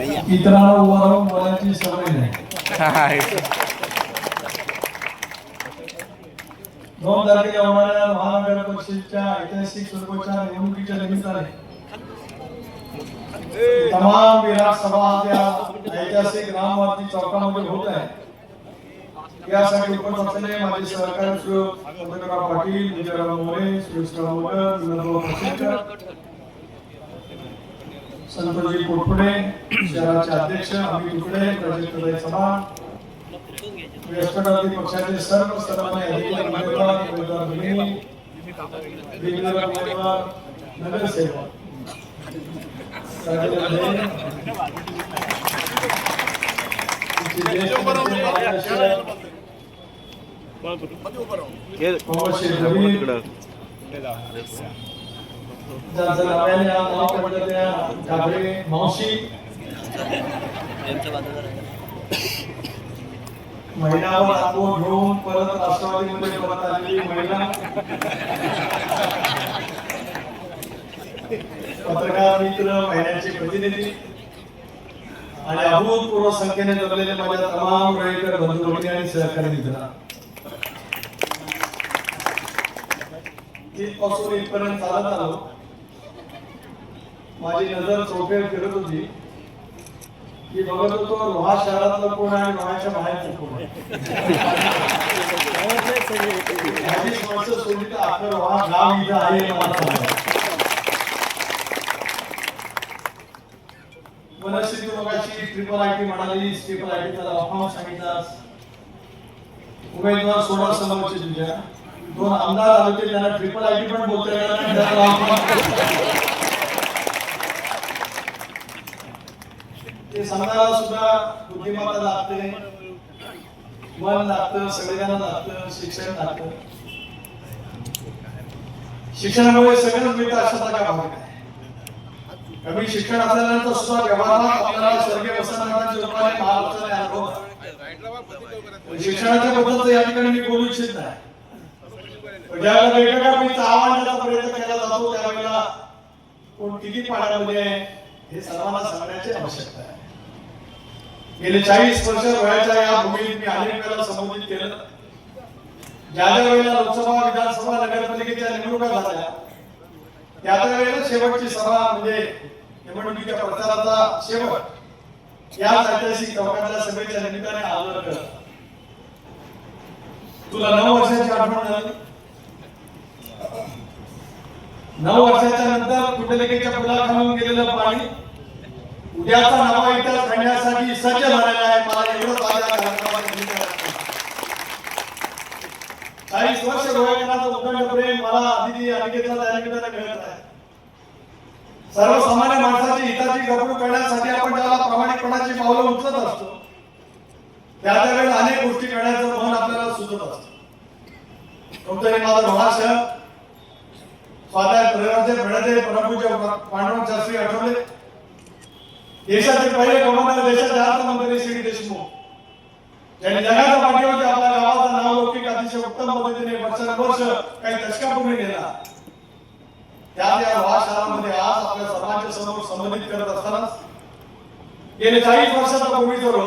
इतरांना उभं राहून बोलायची सवय नाही. दोन तारखेला होणाऱ्या महानगर परिषदेच्या ऐतिहासिक स्वरूपाच्या निवडणुकीच्या निमित्ताने. तमाम विधानसभा त्या ऐतिहासिक रामवादी चौकामध्ये होत आहे. यासाठी उपस्थित असलेले माझे सहकारी श्री पाटील विजयराव मोरे सुरेशराव मोगर विनोदराव संतोषजी कोटपुडे शहराचे अध्यक्ष अमित तुकडे प्रजक्तदाई चव्हाण राष्ट्रवादी पक्षाचे सर्व सर्वांनी अधिकारी उमेदवार उमेदवार भगिनी दिग्गज उमेदवार नगरसेवक राजेंद्र ढेरे, मावशी महिलावर घेऊन परत राष्ट्रवादीमध्ये परत आलेली महिला पत्रकार मित्र महिन्याचे प्रतिनिधी आणि अभूतपूर्व संख्येने जमलेले माझ्या तमाम रयकर बंधू आणि सहकारी मित्र इथपासून इथपर्यंत चालत आलो माझी नजर चौफेर फिरत होती. की बघत होतो लोहा शहरातलं कोण आहे लोहाच्या बाहेरचं कोण आहे? माझी माणसं सोडली तर आपलं लोहा गाव इथं आहे हे मला सांगा. मगाशी ट्रिपल आय टी म्हणाली ट्रिपल आय टी त्याला अफाम सांगितलं उमेदवार सोळा समोरचे तुझ्या. दोन आमदार आले होते त्यांना ट्रिपल आय टी पण बोलता येणार नाही त्याला अफाम ते सांगणारा सुद्धा बुद्धिमत्ता लागते मन लागतं सगळ्यांना लागतं शिक्षण लागतं शिक्षणामुळे सगळं मिळतं अशातला काय भाग आहे कमी शिक्षण असल्यानंतर सुद्धा व्यवहारात आपल्याला स्वर्गीय वसंतरावांच्या रूपाने महाराष्ट्राने अनुभव शिक्षणाच्या बद्दल या ठिकाणी मी बोलू इच्छित नाही. ज्यावेळेला वेगवेगळ्या आव्हानाचा प्रयत्न केला जातो त्यावेळेला कोण किती पाण्यामध्ये हे सर्वांना सांगण्याची आवश्यकता आहे. गेले चाळीस वर्ष वयाच्या या भूमीत मी अनेक वेळेला संबोधित केलं. ज्या ज्या वेळेला लोकसभा विधानसभा नगरपालिकेच्या निवडणुका झाल्या त्या त्या वेळेला शेवटची सभा म्हणजे निवडणुकीच्या प्रचाराचा शेवट. या ऐतिहासिक चौकातल्या सभेच्या निमित्ताने आदर करत. तुला नऊ वर्षाची आठवण झाली? नऊ वर्षाच्या नंतर कुंडलिकेच्या पुलाखालून गेलेलं पाणी उद्याचा नवा इतिहास घडण्यासाठी सज्ज झालेला आहे. मला एवढं माझ्या कार्यक्रमात सांगितलं आहे. चाळीस वर्ष रोहिणाचं उद्दंड प्रेम मला अतिथी अनिकेतला त्या निमित्ताने मिळत आहे. सर्वसामान्य माणसाची हिताची गरबड करण्यासाठी आपण त्याला प्रामाणिकपणाची पावलं उचलत असतो त्या त्यावेळेला अनेक गोष्टी करण्याचं मन आपल्याला सुचत असत. तुमचं माझं रोहाशय स्वाध्याय प्रेरणाचे प्रणते परमपूज्य पांडुरंग शास्त्री आठवले. देशाचे पहिले गव्हर्नर देशाचे अर्थमंत्री श्री देशमुख. ज्यांनी जगाच्या पाठीवरती आपल्या गावाचा नाव लौकिक अतिशय उत्तम पद्धतीने वर्षानुवर्ष काही दशकापूर्वी नेला. त्या त्या वा शहरामध्ये आज आपल्या सर्वांच्या समोर संबोधित करत असताना गेले चाळीस वर्षाचा पूर्वीजवळ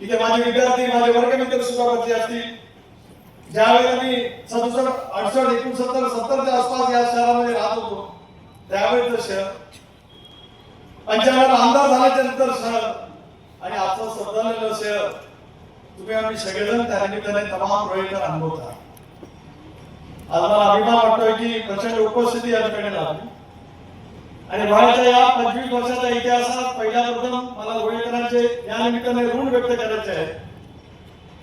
इथे माझे विद्यार्थी माझे वर्गमित्र सुद्धा बसले असतील. ज्यावेळेला मी सदुसष्ट अडसष्ट एकोणसत्तर सत्तरच्या आसपास या शहरामध्ये राहत होतो त्यावेळेचं शहर पंच्याण्णव आमदार झाल्याच्यानंतर शहर आणि आजचं सदरलेलं शहर तुम्ही आम्ही सगळेजण त्या निमित्ताने तमाम प्रयत्न अनुभवता. आज मला अभिमान वाटतोय की प्रचंड उपस्थिती या ठिकाणी लाभली आणि भारताच्या या पंचवीस वर्षाच्या इतिहासात पहिल्या प्रथम मला रोहिकरांचे या निमित्ताने ऋण व्यक्त करायचे आहे.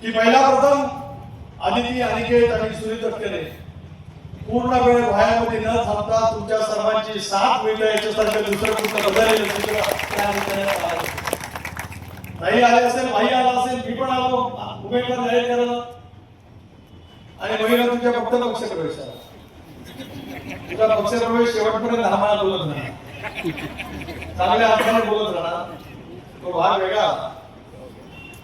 की पहिला प्रथम आदिती अनिकेत आणि सुनील तटकरे पूर्ण वेळ व्हायामध्ये न थांबता तुमच्या सर्वांची साथ मिळणं याच्यासारखं दुसरं कुठलं बदललेलं चित्र त्या निमित्ताने नाही आले असेल भाई आला असेल मी पण आलो. उमेदवार जाहीर करायला आणि महिला तुमच्या फक्त पक्ष प्रवेश तुझा पक्ष प्रवेश शेवटपर्यंत आम्हाला बोलत नाही चांगल्या अर्थाने बोलत राहणार तो भाग वेगळा.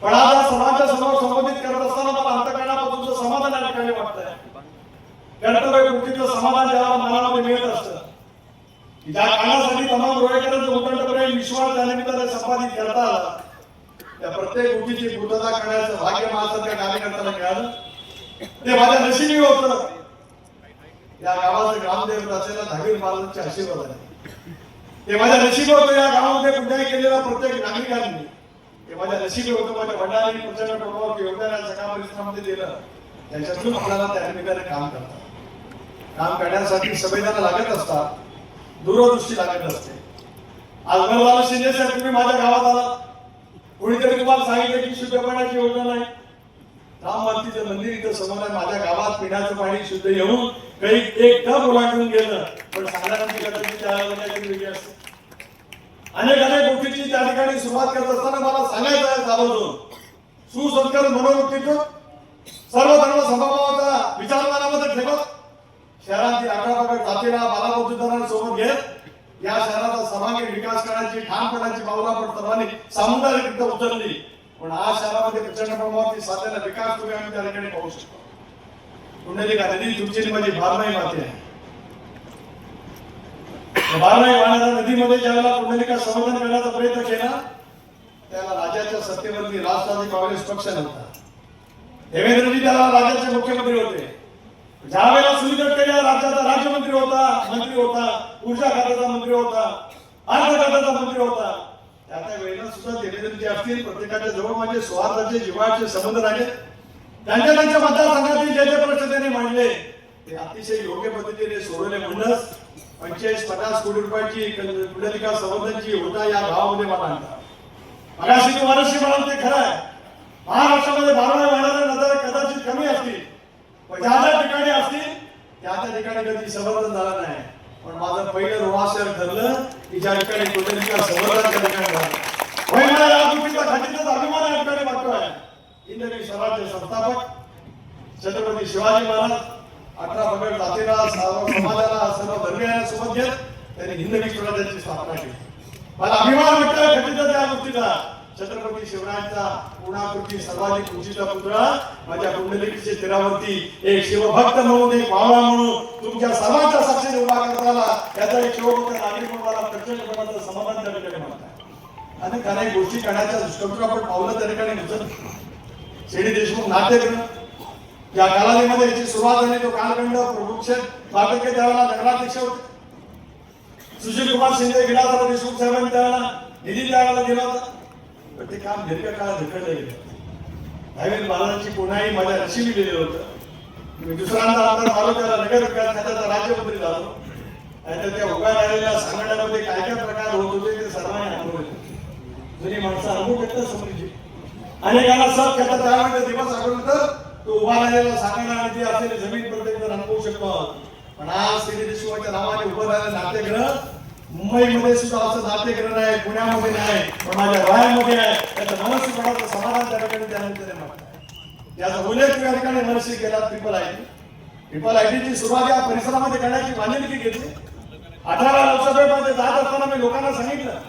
पण आज या समोर संबोधित करत असताना मला अंतकरणापासून समाधान या ठिकाणी वाटतंय. कर्तव्य कृतीचं समाधान ज्याला मिळत असतं. ज्या तमाम विश्वास त्या संपादित करता आला त्या प्रत्येक गोष्टीची पूर्तता करण्याचं भाग्य कार्यकर्त्याला मिळालं. ते माझ्या नशिबी होतं. या गावाचं ग्रामदेवत असलेल्या धावीर महाराजांचे आशीर्वाद आहे ते माझ्या नशिबी होतं. या गावामध्ये पुण्याई केलेल्या प्रत्येक नागरिकांनी ते माझ्या नशिबी होतं. माझ्या वडिलांनी प्रचंड दिलं. त्याच्यातून आपल्याला त्या निमित्ताने काम करतात. काम करण्यासाठी संवेदना लागत असतात दूरदृष्टी लागत असते. आज मला शिंदे साहेब तुम्ही माझ्या गावात आला कोणीतरी तुम्हाला सांगितलं की शुद्ध पाण्याची योजना नाही. राम मातीचं मंदिर इथं समोर आहे. माझ्या गावात पिण्याचं पाणी शुद्ध येऊन काही एक टप गेलं पण साधारणची कदाचित वेगळी असते. अनेक अनेक गोष्टीची त्या ठिकाणी सुरुवात करत असताना मला सांगायचं आहे जाबडून सुसंस्कार तिथं सर्व धर्म समभावाचा विचारमानामध्ये ठेवत शहरातील अकरापकड जातीला बालाबौद्धदारांना सोबत घेत या शहराचा सर्वांगीण विकास करण्याची ठामपणाची पावलं आपण सर्वांनी सामुदायिकरित्या उचलली. पण आज शहरामध्ये प्रचंड प्रमाणावरती साधलेला विकास तुम्ही आम्ही त्या ठिकाणी पाहू शकतो. पुंडलिका नदी? तुमची माझी भारमाई माती आहे. या भारमाई वाहणाऱ्या नदीमध्ये ज्यावेळेला पुंडलिका संवर्धन करण्याचा प्रयत्न केला त्याला राज्याच्या सत्तेवरती राष्ट्रवादी काँग्रेस पक्ष नव्हता. देवेंद्रजी त्याला राज्याचे मुख्यमंत्री होते. ज्या वेळेला सुनील गडकरी राज्याचा राज्यमंत्री होता मंत्री होता ऊर्जा खात्याचा मंत्री होता अर्थ खात्याचा मंत्री होता. त्या त्या वेळेला सुद्धा देवेंद्रजी असतील प्रत्येकाच्या जवळ माझे स्वार्थाचे जिवाळचे संबंध राहिले त्यांच्या त्यांच्या मतदारसंघातील जे जे प्रश्न त्यांनी मांडले ते अतिशय योग्य पद्धतीने सोडवले म्हणूनच पंचेचाळीस पन्नास कोटी रुपयाची कुंडलिका संवर्धनची होता या गावामध्ये मला आणतात मगाशी तुम्हाला म्हणाल ते खरं आहे. महाराष्ट्रामध्ये बारा वाहणाऱ्या नद्या कदाचित कमी असतील. ज्या ज्या ठिकाणी असतील त्या त्या ठिकाणी कधी संवर्धन झालं नाही. पण माझं पहिलं रोहाशर ठरलं की ज्या ठिकाणी कुंडलिका संवर्धन ठिकाणी झालं. या गोष्टीचा खचितच अभिमान या ठिकाणी वाटतोय. इंद्रनी स्वराज्य संस्थापक छत्रपती शिवाजी महाराज अठरा पगड जातीला सर्व समाजाला सर्व धर्मियांना सोबत घेत त्यांनी हिंदवी स्वराज्याची स्थापना केली. मला अभिमान वाटतं खचितच या गोष्टीचा. छत्रपती शिवरायांचा पूर्णाकृती सर्वाधिक उंचीचा पुतळा माझ्या कुंडलिकीच्या तीरावरती एक शिवभक्त म्हणून एक मावळा म्हणून तुमच्या सर्वांच्या साक्षीने उभा करताना आला याचा एक शिवभक्त नागरिक म्हणून मला प्रचंड प्रमाणात समाधान त्या ठिकाणी म्हणतात. आणि अनेक गोष्टी करण्याच्या दृष्टिकोन आपण पावलं त्या ठिकाणी उचल शेडी देशमुख नाट्य करणं या कालावधीमध्ये याची सुरुवात झाली तो कालखंड प्रभूक्षण बाटके त्यावेळेला नगराध्यक्ष होते. सुशील कुमार शिंदे गिलासराव देशमुख साहेबांनी त्यावेळेला निधी त्यावेळेला दिला होता. पण ते काम दीर्घकाळ ढकललं गेलं दहावी महाराजांची पुन्हाही माझ्या नशिबी दिलेलं होतं. मी दुसऱ्यांदा आमदार झालो त्याला नगर विकास खात्याचा राज्यमंत्री झालो. आणि त्या- उभ्या राहिलेल्या संघटनामध्ये काय काय प्रकार होत होते ते सर्वांनी अनुभवले जुनी माणसं अनुभव घेतात समोरची. अनेकांना सब घेतात त्यामध्ये दिवस आठवल्यानंतर तो उभा राहिलेला सांगणं आणि ती असलेली जमीन प्रत्येक जण अनुभवू शकतो. पण आज श्री शिवाच्या नावाने उभं राहिलेलं नाट्यग्रह मुंबईमध्ये सुद्धा असं नाट्यगृह नाही पुण्यामध्ये नाही पण माझ्या वयामध्ये आहे. त्याचं मनस्वीपणाचं समाधान त्या ठिकाणी त्यानंतर म्हणतात त्याचा उल्लेख या ठिकाणी मनस्वी केला ट्रिपल आय ट्रिपल आय ची सुरुवात या परिसरामध्ये करण्याची बांधिलकी घेतली अठरा लोकसभेमध्ये जात असताना मी लोकांना सांगितलं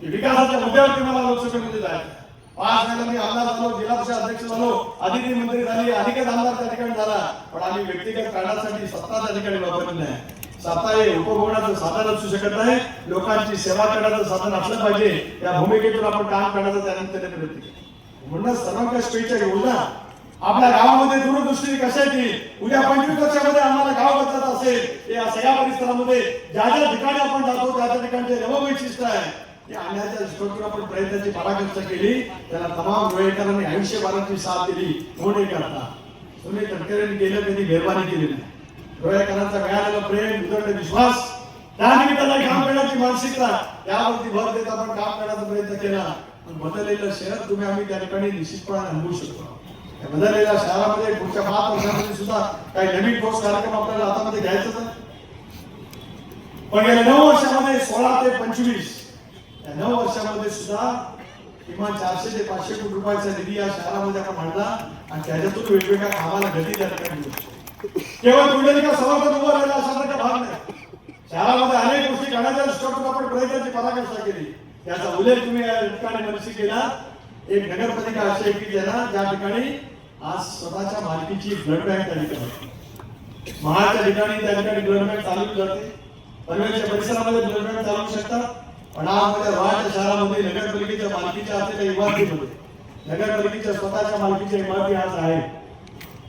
की विकासाच्या मुद्द्यावरती मला लोकसभेमध्ये जायचं पाच वेळेला मी आमदार झालो जिल्हा परिषद अध्यक्ष झालो अधिकारी मंत्री झाली अधिकच आमदार त्या ठिकाणी झाला. पण आम्ही व्यक्तिगत कारणासाठी सत्ता त्या ठिकाणी वापरली नाही. सत्ता हे उपभोगण्याचं साधन असू शकत नाही. लोकांची सेवा करण्याचं साधन असलं पाहिजे. या भूमिकेतून आपण काम करण्याचा त्यानंतर प्रयत्न केला म्हणून सर्वंकष पेच्या योजना आपल्या गावामध्ये दूरदृष्टी कशाची? उद्या पंचवीस वर्षामध्ये आम्हाला गाव बदलत असेल. या सगळ्या परिसरामध्ये ज्या ज्या ठिकाणी आपण जातो त्या त्या ठिकाणचे नववैशिष्ट्य आहे. ते आणण्याच्या दृष्टीतून आपण प्रयत्नाची पराकाष्ठा केली. त्याला तमाम गोयकरांनी आयुष्यभराची साथ दिली. कोणी करता? तुम्ही तटकऱ्यांनी केलं त्यांनी मेहरबानी केली नाही. गोयकरांचा मिळालेला प्रेम उदंड विश्वास. त्यानिमित्ताने काम करण्याची मानसिकता यावरती भर देत आपण काम करण्याचा प्रयत्न केला. पण बदललेलं शहर तुम्ही आम्ही त्या ठिकाणी निश्चितपणे अनुभवू शकतो. त्या बदललेल्या शहरामध्ये पुढच्या पाच वर्षामध्ये सुद्धा काही नवीन ठोस कार्यक्रम आपल्याला हातामध्ये घ्यायचं तर? पण गेल्या नऊ वर्षामध्ये सोळा ते पंचवीस या नऊ वर्षामध्ये सुद्धा किमान चारशे ते पाचशे कोटी रुपयाचा निधी या शहरामध्ये आपण मांडला आणि त्याच्यातून वेगवेगळ्या कामाला गती त्या ठिकाणी केवळ कुंडलिका सभागत उभं राहिला असा त्याचा भाग नाही. शहरामध्ये अनेक गोष्टी करण्याच्या दृष्टीकोनातून आपण प्रयत्नाची पराकाष्ठा केली. त्याचा उल्लेख तुम्ही या ठिकाणी मनसी केला. एक नगरपालिका अशी एक ज्यांना ज्या ठिकाणी आज स्वतःच्या मालकीची ब्लड बँक त्या ठिकाणी महाच्या ठिकाणी त्या ठिकाणी ब्लड बँक चालू जाते पनवेलच्या परिसरामध्ये ब्लड बँक चालू शकतात. पण आज माझ्या रोहाच्या शहरामध्ये नगरपालिकेच्या मालकीच्या असलेल्या इमारतीमध्ये नगरपालिकेच्या स्वतःच्या मालकीच्या इमारती आज आहेत.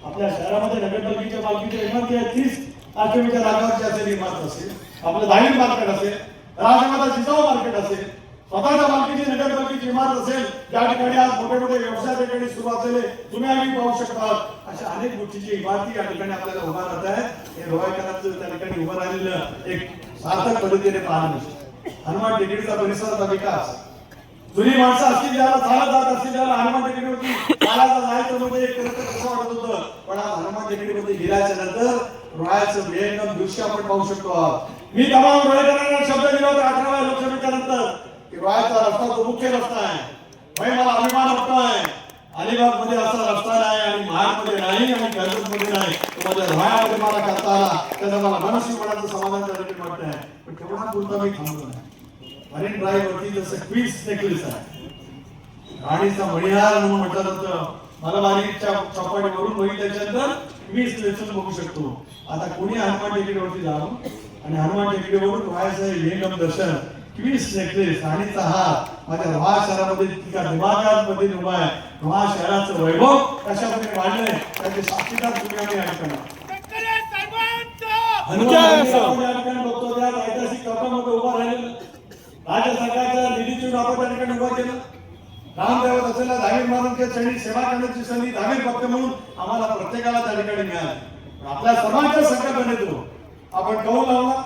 आपल्या शहरामध्ये नगरपालिकेच्या मालकीच्या इमारती आहेत तीस आठवीच्या रागावरची असेल इमारत असेल आपलं दाहिण मार्केट असेल राजमाता जिजाऊ मार्केट असेल स्वतःच्या मालकीची नगरपालिकेची इमारत असेल ज्या ठिकाणी आज मोठे मोठे व्यवसाय ठिकाणी सुरू असलेले तुम्ही आम्ही पाहू शकता अशा अनेक गोष्टीची इमारती या ठिकाणी आपल्याला उभा राहत आहे हे रोहायकरांचं त्या ठिकाणी उभं राहिलेलं एक सार्थक पद्धतीने पाहणं हनुमान टेकडीचा परिसराचा विकास. जुनी माणसं असतील ज्याला चालत जात असतील त्याला हनुमान टेकडीवरती चालायचं जायचं म्हणजे एक खरं तर कसं वाटत होतं पण आज लिहिल्याच्या नंतर रोळ्याचं भयंकर दृश्य आपण पाहू शकतो आहोत. मी तमाम रोळेकरांना शब्द दिला होता अठराव्या लोकसभेच्या नंतर की रोळ्याचा रस्ता तो मुख्य रस्ता आहे. मला अभिमान वाटतोय. अलिबागमध्ये असा रस्ता नाही आणि महाडमध्ये नाही आणि कर्जत मध्ये नाही. तो म्हणजे माझ्या रोहामध्ये मला करता आला त्याचा मला मनस्वीपणाचं समाधान त्या वाटत आहे पण तेवढा पुरता मी थांबलो नाही. मरीन ड्राईव्ह वरती जसं क्वीज नेकलेस आहे. राणीचा मणिहार म्हणून म्हटलं जातं. मला मारीच्या चौपाटीवरून बघितल्याच्या नंतर वीस लेसन बघू शकतो. आता कोणी हनुमान टेकडीवरती जावं आणि हनुमान टेकडीवरून व्हायचं हेंगम दर्शन. क्वीस नेकलेस हार माझ्या रोहा शहरामध्ये तिका दिमागात मध्ये उभा आहे. रोहा शहराचं वैभव कशा प्रकारे वाढलंय? त्याचे साक्षीदार तुम्ही आम्ही ऐतिहासिक कपामध्ये उभा राहिलेलं राज्य सरकारच्या निधीतून आपण त्या ठिकाणी उभा केलं. रामदेवत असलेल्या धार्मिक महाराजांच्या चरणी सेवा करण्याची संधी धार्मिक भक्त म्हणून आम्हाला प्रत्येकाला त्या ठिकाणी मिळाली. आपल्या समाजच्या संकल्पनेतून आपण कौल लावला.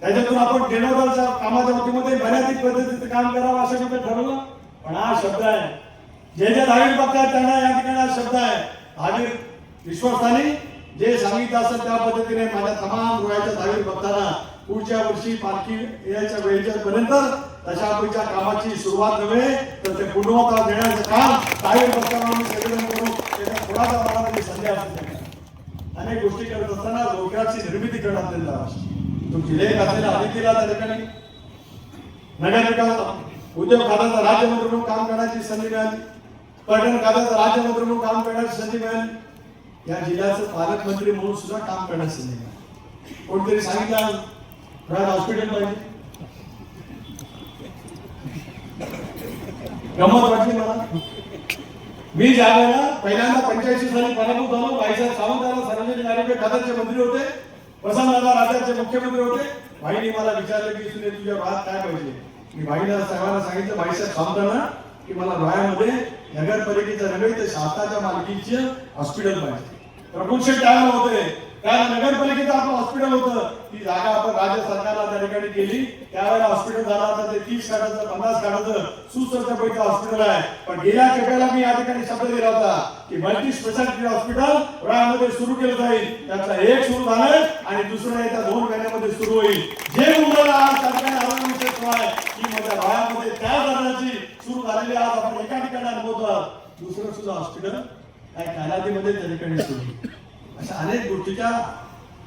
त्याच्यातून आपण जीर्णोद्धारच्या कामाच्या वतीमध्ये मर्यादित पद्धतीचं काम करावं असं कुठे ठरवलं. पण हा शब्द आहे जे जे धार्मिक भक्त आहेत त्यांना या ठिकाणी हा शब्द आहे. धार्मिक विश्वासाने जे सांगितलं असेल त्या पद्धतीने माझ्या तमाम गोळ्याच्या धार्मिक भक्तांना पुढच्या वर्षी पालखी यायच्या वेळेच्या पर्यंत तशा कामाची सुरुवात नव्हे तर ते पूर्णवता देण्याचं काम धार्मिक भक्तांना आम्ही सगळेजण करू त्याच्या थोडासा मनामध्ये संधी असते अनेक गोष्टी करत असताना रोजगाराची निर्मिती करत असलेला तुमची लेख असलेल्या अदितीला त्या ठिकाणी नगर विकास उद्योग खात्याचा राज्यमंत्री म्हणून काम करण्याची संधी मिळाली. पर्यटन खात्याचा राज्यमंत्री म्हणून काम करण्याची संधी मिळाली. या जिल्ह्याचं पालकमंत्री म्हणून सुद्धा काम करण्याची संधी मिळाली. कोणतरी सांगितलं हॉस्पिटल पाहिजे. गमत वाटली मला? मी ज्या वेळेला पहिल्यांदा पंच्याऐंशी साली पराभूत झालो भाईसाहेब सावंतराव सार्वजनिक आरोग्य खात्याचे मंत्री होते वसंतदादा राजाचे मुख्यमंत्री होते भाईने मला विचारलं की सुने तुझ्या भात काय पाहिजे? मी भाईला साहेबांना सांगितलं भाईसाहेब सावंतांना की मला रोयामध्ये नगरपालिकेच्या नव्हे तर शासनाच्या मालकीचे हॉस्पिटल पाहिजे. प्रफुल्ल टाळलं होते. त्या नगरपालिकेचं आपलं हॉस्पिटल होतं. ती जागा आपण राज्य सरकारला त्या ठिकाणी केली. त्यावेळेला हॉस्पिटल झालं होता. ते तीस काढाचं पन्नास काढाचं सुसज्ज पैकी हॉस्पिटल आहे. पण गेल्या खेपेला मी या ठिकाणी शब्द दिला होता की मल्टी स्पेशालिटी हॉस्पिटल रोह्यामध्ये सुरू केलं जाईल. त्यातलं एक सुरू झालंय आणि दुसरं येत्या दोन महिन्यामध्ये सुरू होईल. जे मुलाला आज सरकारी आरोग्य क्षेत्र आहे की माझ्या रोह्यामध्ये त्या धरणाची सुरू झालेली आज आपण एका ठिकाणी अनुभवतो दुसरं सुद्धा हॉस्पिटल काय कालावधीमध्ये त्या ठिकाणी सुरू. होईल. अशा अनेक गोष्टीच्या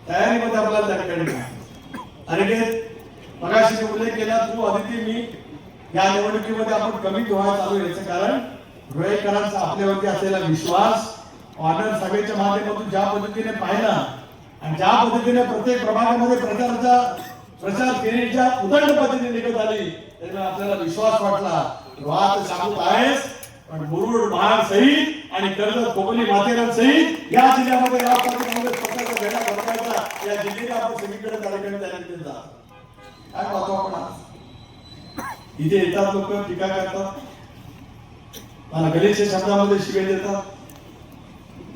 तयारीमध्ये आपल्याला त्या ठिकाणी मिळालं. अनिकेत मगाशी उल्लेख केला तू अदिती मी या निवडणुकीमध्ये आपण कमी धोळा चालू याचं कारण रोहेकरांचा आपल्यावरती असलेला विश्वास ऑर्डर सभेच्या माध्यमातून ज्या पद्धतीने पाहिला आणि ज्या पद्धतीने प्रत्येक प्रभागामध्ये प्रचाराचा प्रचार फेरीच्या उदंड पद्धतीने निघत आली त्यामुळे आपल्याला विश्वास वाटला रोहात सांगत आहेस पण मुरुड महाड सहित आणि कर्जत कोकणी माथेरान सहित या जिल्ह्यामध्ये राष्ट्रवादी काँग्रेस पक्षाचा झेंडा फडकायचा या जिल्ह्याचा आपण सगळीकडे कार्यक्रम जाहीर केले काय पाहतो आपण इथे येतात लोक टीका करतात. मला गलिच्छ शब्दामध्ये शिवे देतात.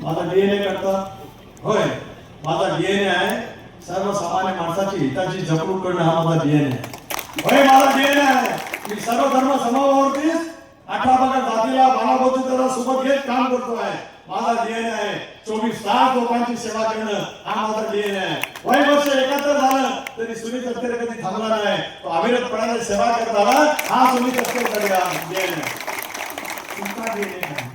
माझा डीएनए करतात. होय माझा डीएनए आहे. सर्वसामान्य माणसाची हिताची जपणूक करणं हा माझा डीएनए आहे. होय माझा डीएनए आहे. मी सर्व धर्म समभावावरती अठरा भागा जातीला मानवबोधतेला सोबत घेत काम करतो आहे. माझा डीएनए आहे. चोवीस तास लोकांची सेवा करणं हा माझा डीएनए आहे. वय वर्ष एकाहत्तर झालं तरी सुनील तटकरे कधी थांबला नाही. तो अविरतपणाने सेवा करत आला हा सुनील तटकरे डीएनए तुमचा डीएनए काय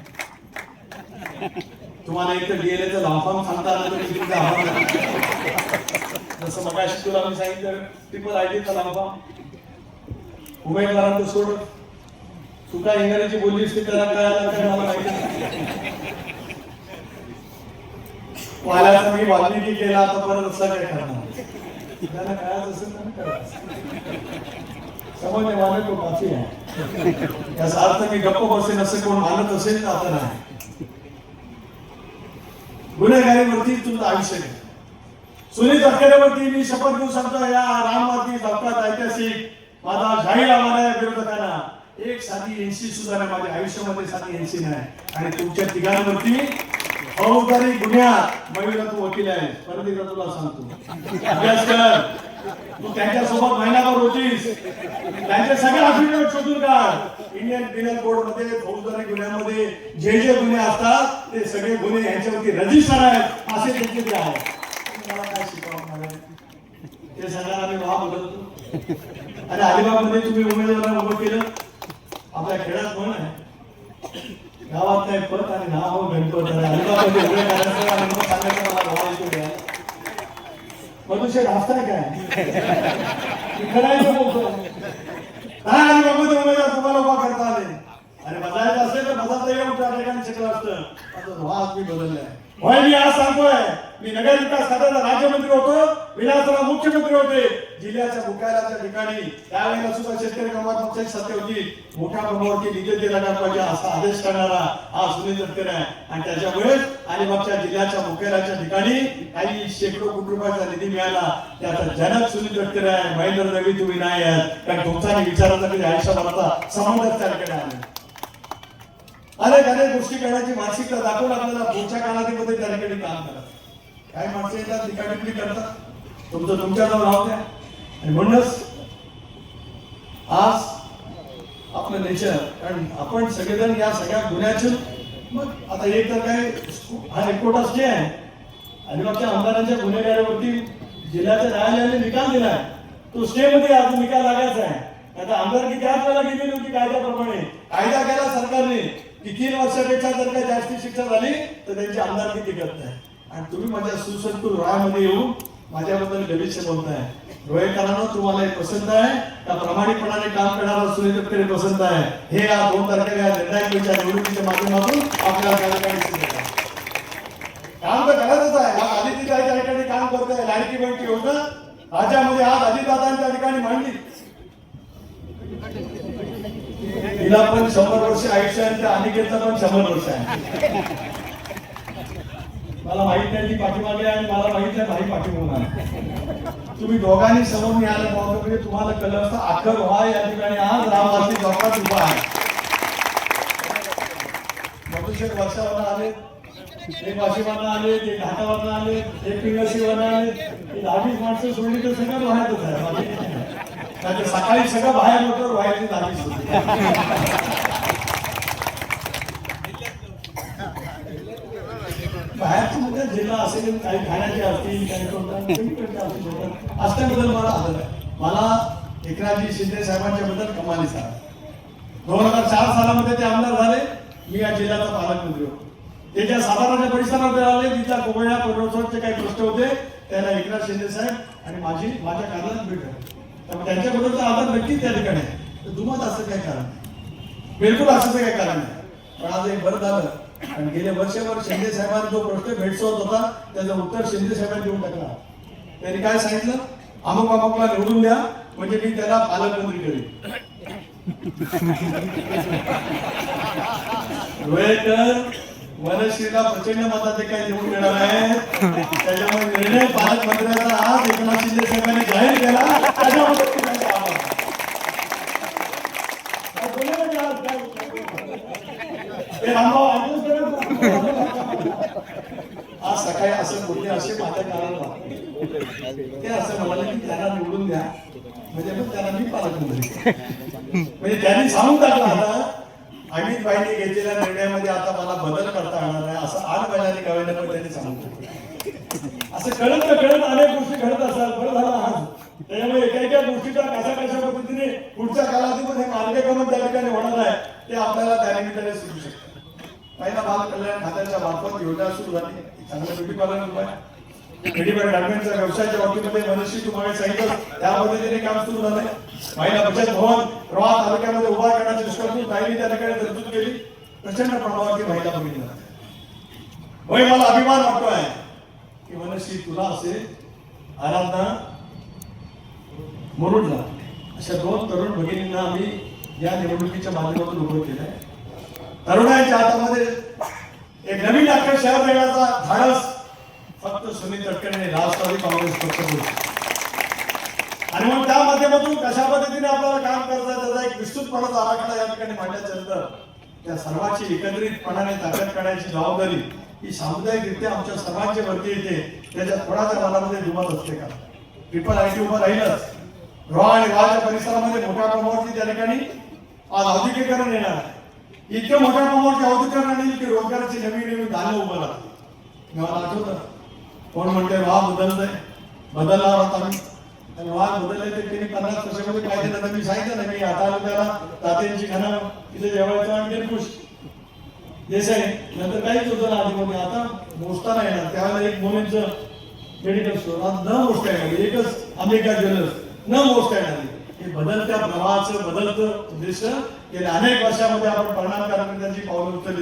तुम्हाला एक तर डीएनएचं लाफाम सांगता आला तर किती आव्हान जसं मगाशी तुला मी सांगितलं ट्रिपल आय टीचा लाफाम. उमेदवारांचं सोडत. तू इंग्रजी बोलली असते त्याला काय माहिती वाल्याचा मी वाल्मिकी केला आता परत असं काय करणार? त्याला कळायचं असेल तर कळा समजणे तो काफी आहे. याचा अर्थ मी गप्प बसेन असं कोण मानत असेल तर आता नाही. गुन्हेगारीवरती तुमचं आयुष्य नाही सुनील तटकरेवरती मी शपथ घेऊ सांगतो या रामवरती चौकात ऐतिहासिक माझा जाहीर आव्हान आहे विरोधकांना. एक साधी ऐंशी सुद्धा नाही माझ्या आयुष्यामध्ये साधी ऐंशी नाही. आणि तुमच्या तिघांवरती फौजदारी गुन्ह्यात मयूरा तू वकील आहे परत एकदा तुला सांगतो. अभ्यास कर. तू त्यांच्यासोबत महिनाभर होतीस. त्यांचे सगळे अफिडेविट शोधून काढ. इंडियन पिनल कोडमध्ये फौजदारी गुन्ह्यामध्ये जे जे गुन्हे असतात ते सगळे गुन्हे यांच्यावरती रजिस्टर आहेत. असे त्यांचे ते आहेत. मला काय शिकवणार ते सांगा आम्ही वा बोलत होतो. अलिबागमध्ये तुम्ही उमेदवारांना उभं केलं. आपल्या खेळात कोण आहे? गावात नाही पत आणि नाव हो, गणपत मनुष्य हसताय काय? मी खरायचं बोलतो. काय अलिबागमध्ये उमेदवार तुम्हाला उभा करता आले? अरे बदलायचं असेल तर बदलता येऊन त्या ठिकाणी शिकलं असतं. आता वाद मी बदललाय. होय मी आज सांगतोय. मी नगर विकास खात्याचा राज्यमंत्री होतो विलासराव मुख्यमंत्री होते. जिल्ह्याच्या मुख्यालयाच्या ठिकाणी त्यावेळेला सुद्धा शेतकरी कामात पक्षाची सत्य होती. मोठ्या प्रमाणावरती निधी दिला गेला पाहिजे असा आदेश करणारा हा सुनील तटकरे आहे. आणि त्याच्यामुळेच अलिबागच्या जिल्ह्याच्या मुख्यालयाच्या ठिकाणी काही शेकडो कोटी रुपयाचा निधी मिळाला. त्याचा जनक सुनील तटकरे आहे महेंद्र रवी तुम्ही नाही आहात. कारण तुमचा आणि विचाराचा कधी आयुष्यभराचा संबंधच त्याकडे आहे अनेक अनेक गोष्टी करण्याची मानसिकता दाखवून आपल्याला पुढच्या कालावधीमध्ये त्या ठिकाणी काम करायचं. काही माणसं येतात टिकाटिपणी करतात. तुमचं तुमच्याजवळ राहू द्या. आणि म्हणूनच आज आपलं नेचर कारण आपण सगळेजण या सगळ्या गुन्ह्याचे मग आता एक तर काय हा रिपोर्ट जे आहे अलिबागच्या आमदारांच्या गुन्हेगारीवरती जिल्ह्याच्या न्यायालयाने निकाल दिलाय तो स्टे मध्ये अजून निकाल लागायचा आहे. आता आमदारकी त्याच वेळेला गेलेली होती कायद्याप्रमाणे. कायदा केला सरकारने. की तीन वर्षापेक्षा जर का जास्ती शिक्षा झाली तर त्यांची आमदारकी टिकत नाही आणि तुम्ही माझ्या सुसंतूर रायामध्ये येऊन माझ्याबद्दल गलिच्छ बोलताय. रोहेकरांना तुम्हाला हे पसंत आहे. का प्रामाणिकपणाने काम करणारा सुनील तटकरे पसंत आहे. हे या दोन तारखेला या निवडणुकीच्या माध्यमातून आपल्याला त्या ठिकाणी काम तर करायचंच आहे. आज आदिती ठिकाणी काम करतोय. लाडकी बँक योजना. राज्यामध्ये आज अजितदादांच्या ठिकाणी मांडली. तिला पण शंभर वर्ष आयुष्य आणि त्या अनिकेतला पण शंभर वर्ष आहे. मला माहीत नाही ती पाठीमागे आहे आणि मला माहीत आहे भाई पाठीमागून आहे. तुम्ही दोघांनी समोर मिळालं पाहतो म्हणजे तुम्हाला कळलं असतं व्हा या ठिकाणी आज रामवासी चौकात उभा आहे. मधुशेक वर्षावर आले एक वाशीवरनं आले एक घाटावरनं आले एक पिंगळशीवरनं आले. ते दहावीस माणसं सोडली तर सगळं बाहेरच आहे. सकाळी सगळं बाहेर होतं बाहेरची दहावीस होते. त्यांना असेल काही खाण्याचे असतील काही कोणत्या असल्याबद्दल मला आदर आहे. मला एकनाथजी शिंदे साहेबांच्या बद्दल कमाली सांग दोन हजार चार सालामध्ये ते आमदार झाले. मी या जिल्ह्याचा पालकमंत्री होतो. ते ज्या साताराच्या परिसरामध्ये आले तिथल्या कोबळ्या पुरवठ्याचे काही प्रश्न होते त्याला एकनाथ शिंदे साहेब आणि माझी माझ्या कारणात भेट त्यामुळे त्यांच्याबद्दलचा आदर नक्कीच त्या ठिकाणी आहे. तर दुमत असं काही कारण नाही. बिलकुल असं काही कारण नाही. पण आज एक बरं झालं. आणि गेले वर्षभर शिंदे साहेबांना जो प्रश्न भेडसवत होता त्याचं उत्तर शिंदे साहेबांनी देऊन टाकला. त्यांनी काय सांगितलं? अमुक अमुकला निवडून द्या म्हणजे मी त्याला पालकमंत्री करेन. रोहेकर वनश्रीला प्रचंड मताचे काय निवडून येणार आहे? त्याच्यामुळे निर्णय पालकमंत्र्याचा आज एकनाथ शिंदे साहेबांनी जाहीर केला. त्याच्याबद्दल मी त्यांचे आभार मानतो. काय बोलले म्हणजे आज काय? हे रामभाऊ ऐकून करा. आहे असं बोलले असे माझ्या कानाला ते असं म्हणाले की त्यांना निवडून द्या. म्हणजे मग त्यांना मी पालकमंत्री म्हणजे त्यांनी सांगून टाकला आता अमित भाईने घेतलेल्या निर्णयामध्ये आता मला बदल करता येणार नाही असं आठ महिन्यांनी कळलं पण त्यांनी सांगून असं कळत न कळत अनेक गोष्टी घडत असतात बरं झालं आज. त्याच्यामुळे एका एका गोष्टीचा कशा कशा पद्धतीने पुढच्या कालावधीमध्ये मार्गक्रमण त्या ठिकाणी होणार आहे ते आपल्याला त्या निमित्ताने सुरू शकतं. पहिला बाल कल्याण खात्याच्या मार्फत योजना सुरू झाली. चांगलं ब्युटी पार्लर रेडीमेड गार्मेंटच्या व्यवसायाच्या बाबतीमध्ये मनुष्य तुम्हाला सांगितलं त्या पद्धतीने काम सुरू झालंय. महिला बचत भवन प्रवाह तालुक्यामध्ये उभा करण्याच्या दुष्कर्मी ताईने त्या ठिकाणी तरतूद केली. प्रचंड प्रमाणावरती महिला बघितल्या जातात होय मला अभिमान वाटतोय आहे की मनुष्य तुला असे आराधना मुरुडला अशा दोन तरुण भगिनींना आम्ही या निवडणुकीच्या माध्यमातून उभं केलंय. तरुणांच्या हातामध्ये एक नवीन अख्खं शहर देण्याचा धाडस फक्त सुनील तटकरे आणि राष्ट्रवादी काँग्रेस पक्ष आणि मग त्या माध्यमातून कशा पद्धतीने आपल्याला काम करायचं त्याचा एक विस्तृतपणाचा आराखडा या ठिकाणी मांडण्याच्या नंतर त्या सर्वांची एकत्रितपणाने ताकद करण्याची जबाबदारी ही सामुदायिकरित्या आमच्या सर्वांच्या वरती येते. त्याच्या कोणाच्या मनामध्ये दुमत असते का? ट्रिपल आय टी उभं राहीलच. रॉ आणि वाच्या परिसरामध्ये मोठ्या प्रमाणावरती त्या ठिकाणी आज औद्योगिकरण येणार आहे. इतक्या मोठ्या प्रमाणात औद्योगिकरण येईल की रोजगाराची नवीन नवीन दानं उभं राहते मला आठवत. कोण म्हणते वाह बदलतंय बदलला होता मी. आणि वाद बदलले ते त्यांनी पन्नास वर्षामध्ये काय केलं मी सांगितलं ना मी आता त्याला तात्यांची खाणं तिथे जेवायचं आणि ते खुश. देसाई नंतर काहीच होतं ना आधीमध्ये आता मोजता नाही येणार. त्यावेळेला एक मुलींचं मेडिकल स्टोर आज न मोजता येणार. एकच अमेरिका ज्वेलर्स. न मोजता येणार. हे बदलत्या प्रवाहाचं बदलतं उद्देश गेल्या अनेक वर्षामध्ये आपण परिणामकारक पावलं उचलली.